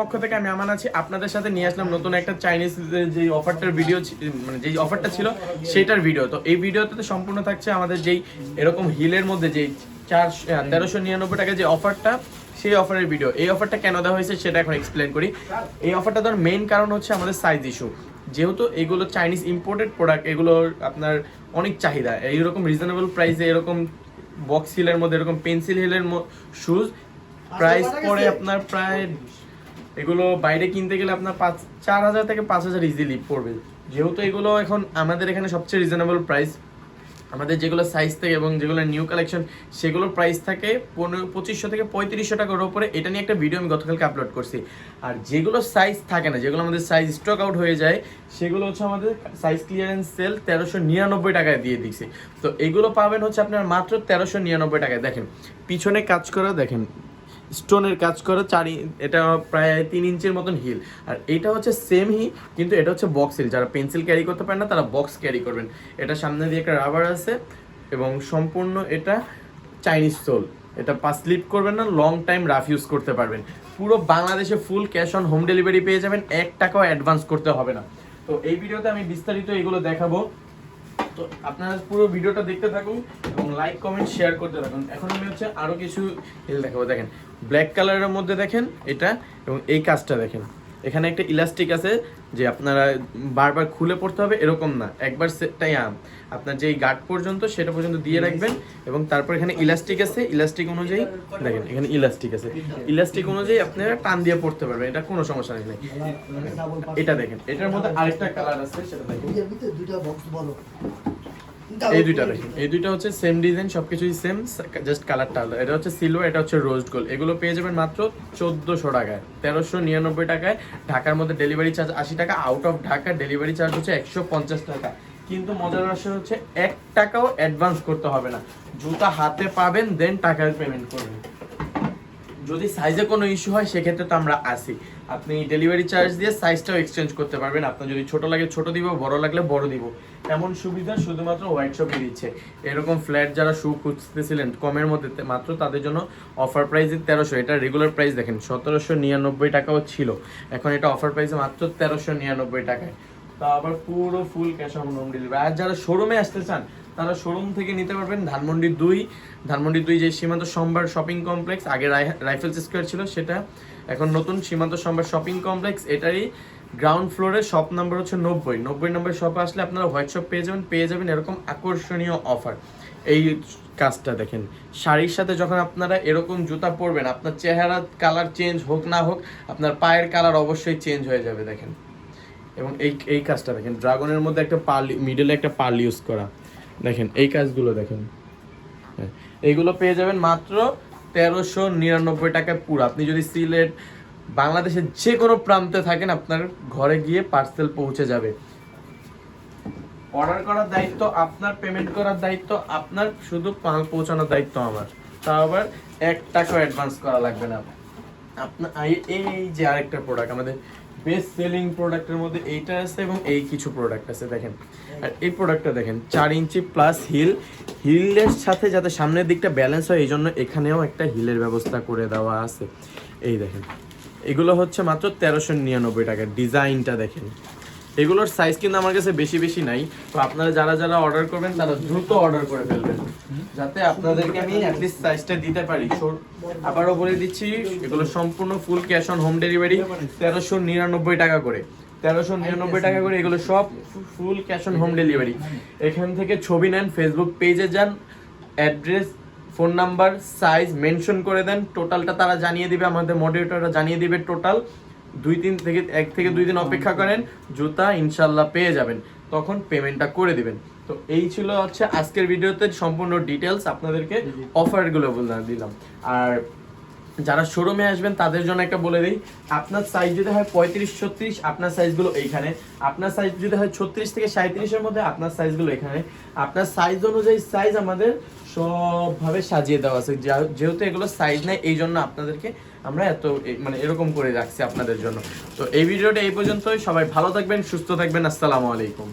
পক্ষ থেকে আমি আছি। আপনাদের সাথে নিয়ে আসলাম নতুন একটা চাইনিজ অফারটার ভিডিও মানে যেই অফারটা ছিল সেটার ভিডিও তো এই ভিডিওতে তো সম্পূর্ণ থাকছে আমাদের যেই এরকম হিলের মধ্যে যেই তেরোশো নিরানব্বই টাকা যে অফারটা সেই অফারের ভিডিও এই অফারটা কেন দেওয়া হয়েছে সেটা এখন এক্সপ্লেন করি। এই অফারটা কারণ হচ্ছে আমাদের সাইজ ইস্যু যেহেতু এগুলো চাইনিজ ইম্পোর্টেড প্রোডাক্ট এগুলোর আপনার অনেক চাহিদা। এইরকম রিজনেবল প্রাইসে এরকম বক্স হিলের মধ্যে, এরকম পেন্সিল হিলের শুজ প্রাইস পড়ে আপনার প্রায় এগুলো বাইরে কিনতে গেলে আপনার পাঁচ, চার হাজার থেকে পাঁচ হাজার ইজিলি পড়বে। যেহেতু এগুলো এখন আমাদের এখানে সবচেয়ে রিজনেবল প্রাইস আমাদের যেগুলো সাইজ থেকে এবং যেগুলো নিউ কালেকশন সেগুলোর প্রাইস থাকে পনেরো, পঁচিশশো থেকে পঁয়ত্রিশশো টাকার ওপরে এটা নিয়ে একটা ভিডিও আমি গতকালকে আপলোড করছি। আর যেগুলো সাইজ থাকে না, যেগুলো আমাদের সাইজ স্টক আউট হয়ে যায়, সেগুলো হচ্ছে আমাদের সাইজ ক্লিয়ারেন্স সেল তেরোশো নিরানব্বই টাকায় দিয়ে দিচ্ছি। তো এগুলো পাবেন হচ্ছে আপনার মাত্র তেরোশো নিরানব্বই টাকায়। দেখেন, পিছনে কাজ করা, দেখেন স্টোনের কাজ করা চার এটা প্রায় তিন ইঞ্চির মতন হিল। আর এটা হচ্ছে সেম হি, কিন্তু এটা হচ্ছে বক্স হিল যারা পেন্সিল ক্যারি করতে পারেন না, তারা বক্স ক্যারি করবেন। এটা সামনে দিয়ে একটা রাবার আছে, এবং সম্পূর্ণ এটা চাইনিজ সোল এটা পা স্লিপ করবেন না লং টাইম রাফ ইউজ করতে পারবেন। পুরো বাংলাদেশে full cash on home delivery পেয়ে যাবেন, এক টাকাও অ্যাডভান্স করতে হবে না। তো এই ভিডিওতে আমি বিস্তারিত এগুলো দেখাবো। তো আপনারা পুরো ভিডিওটা দেখতে থাকুন এবং লাইক কমেন্ট শেয়ার করতে থাকুন। এখন আমি হচ্ছে আরও কিছু হিল দেখাবো, দেখেন। ব্ল্যাক কালারের মধ্যে দেখেন এটা এবং এই কাজটা দেখেন। এখানে একটা ইলাস্টিক আছে যে আপনারা বারবার খুলে পড়তে হবে এরকম না। একবার সেটাই আম। আপনার যেই গার্ড পর্যন্ত সেটা পর্যন্ত দিয়ে রাখবেন এবং তারপর এখানে ইলাস্টিক আছে। ইলাস্টিক অনুযায়ী দেখেন এখানে ইলাস্টিক আছে। ইলাস্টিক অনুযায়ী আপনারা টান দিয়ে পড়তে পারবেন এটা কোনো সমস্যা নেই এটা দেখেন এটার মধ্যে আরেকটা কালার আছে সেটা দেখেন। এই দুইটা দেখেন এই দুইটা হচ্ছে সেম ডিজাইন সবকিছুই সেম জাস্ট কালারটা আলাদা। এটা হচ্ছে সিলভার এটা হচ্ছে রোজ গোল্ড এগুলো পেয়ে যাবেন মাত্র চোদ্দোশো টাকায় তেরোশো নিরানব্বই টাকায়। ঢাকার মধ্যে ডেলিভারি চার্জ আশি টাকা out of Dhaka delivery charge হচ্ছে একশো পঞ্চাশ টাকা। কিন্তু মজার বিষয় হচ্ছে এক টাকাও অ্যাডভান্স করতে হবে না। জুতা হাতে পাবেন দেন টাকার পেমেন্ট করবেন। যদি সাইজে কোনো ইস্যু হয়, সেক্ষেত্রে তো আমরা আসি আপনি ডেলিভারি চার্জ দিয়ে সাইজটাও এক্সচেঞ্জ করতে পারবেন। আপনার যদি ছোট লাগে ছোট দিব, বড় লাগলে বড় দিব। এমন সুবিধা শুধুমাত্র হোয়াইট শপে দিচ্ছে। এরকম ফ্ল্যাট যারা শু খুঁজতেছিলেন, কমের মধ্যে মাত্র তাদের জন্য অফার প্রাইসে তেরোশো। এটা রেগুলার প্রাইস দেখেন, সতেরোশো নিরানব্বই টাকাও ছিল। এখন এটা অফার প্রাইসে মাত্র তেরোশো নিরানব্বই টাকায়। তা আবার পুরো full cash on home delivery আর যারা শোরুমে আসতে চান তারা শোরুম থেকে নিতে পারবেন ধানমন্ডি দুই। ধানমন্ডি দুই যে সীমান্ত সম্ভার শপিং কমপ্লেক্স আগে রাইফেলস স্কোয়ার ছিল সেটা। এখন নতুন সীমান্ত সম্ভার শপিং কমপ্লেক্স এটারই গ্রাউন্ড ফ্লোরে শপ নাম্বার হচ্ছে নব্বই। নব্বই নম্বর শপে আসলে আপনারা শপ পেয়ে যাবেন পেয়ে যাবেন এরকম আকর্ষণীয় অফার এই কাজটা দেখেন, শাড়ির সাথে যখন আপনারা এরকম জুতা পরবেন, আপনার চেহারা কালার চেঞ্জ হোক না হোক, আপনার পায়ের কালার অবশ্যই চেঞ্জ হয়ে যাবে, দেখেন। এবং এই এই কাজটা দেখেন ড্রাগনের মধ্যে একটা পার্ল মিডলে একটা পার্ল ইউজ করা। দেখেন এই কাজগুলো দেখেন। হ্যাঁ, এইগুলো পেয়ে যাবেন মাত্র তেরোশো নিরানব্বই টাকায় পুরো। আপনি যদি সিলেট বাংলাদেশের যে কোনো প্রান্তে থাকেন আপনার ঘরে গিয়ে পার্সেল পৌঁছে যাবে। অর্ডার করার দায়িত্ব আপনার পেমেন্ট করার দায়িত্ব আপনার শুধু মাল পৌঁছানোর দায়িত্ব আমার। তা আবার এক টাকা অ্যাডভান্স করা লাগবে না। আপনার এই যে আরেকটা প্রোডাক্ট আমাদের বেস্ট সেলিং প্রোডাক্টের মধ্যে এইটা আছে এবং এই কিছু প্রোডাক্ট আছে, দেখেন। আর এই প্রোডাক্টটা দেখেন, চার ইঞ্চি প্লাস হিল হিলের সাথে যাতে সামনের দিকটা ব্যালেন্স হয় এই জন্য এখানেও একটা হিলের ব্যবস্থা করে দেওয়া আছে। এই দেখেন, এগুলো হচ্ছে মাত্র তেরোশো নিরানব্বই টাকা ডিজাইনটা দেখেন। এগুলোর সাইজ কিন্তু আমার কাছে বেশি বেশি নাই। তো আপনারা যারা যারা অর্ডার করবেন, তারা দ্রুত অর্ডার করে ফেলবেন। যাতে আপনাদেরকে আমি অ্যাটলিস্ট সাইজটা দিতে পারি। আবারও বলে দিচ্ছি, এগুলো সম্পূর্ণ full cash on home delivery তেরোশো নিরানব্বই টাকা করে। তেরোশো নিরানব্বই টাকা করে এগুলো সব full cash on home delivery এখান থেকে ছবি নেন ফেসবুক পেজে যান address phone number size mention করে দেন টোটালটা তারা জানিয়ে দিবে, আমাদের মডারেটররা জানিয়ে দিবে টোটাল দুই দিন থেকে এক থেকে দুই দিন অপেক্ষা করেন জুতা ইনশাল্লাহ পেয়ে যাবেন। তখন পেমেন্টটা করে দিবেন। তো এই ছিল হচ্ছে আজকের ভিডিওতে সম্পূর্ণ ডিটেলস আপনাদেরকে অফারগুলো বললাম দিলাম। আর যারা শোরুমে আসবেন, তাদের জন্য একটা বলে দিই, আপনার সাইজ যদি হয় পঁয়ত্রিশ, ছত্রিশ, আপনার সাইজগুলো এইখানে। আপনার সাইজ যদি হয় ছত্রিশ থেকে সাঁত্রিশের মধ্যে, আপনার সাইজগুলো এখানে। আপনার সাইজ অনুযায়ী সাইজ আমাদের সবভাবে সাজিয়ে দেওয়া আছে। যেহেতু এগুলো সাইজ নেই, এই জন্য আপনাদেরকে আমরা এত মানে এরকম করে রাখছি আপনাদের জন্য। তো এই ভিডিওটা এই পর্যন্তই। সবাই ভালো থাকবেন, সুস্থ থাকবেন। আসসালামু আলাইকুম।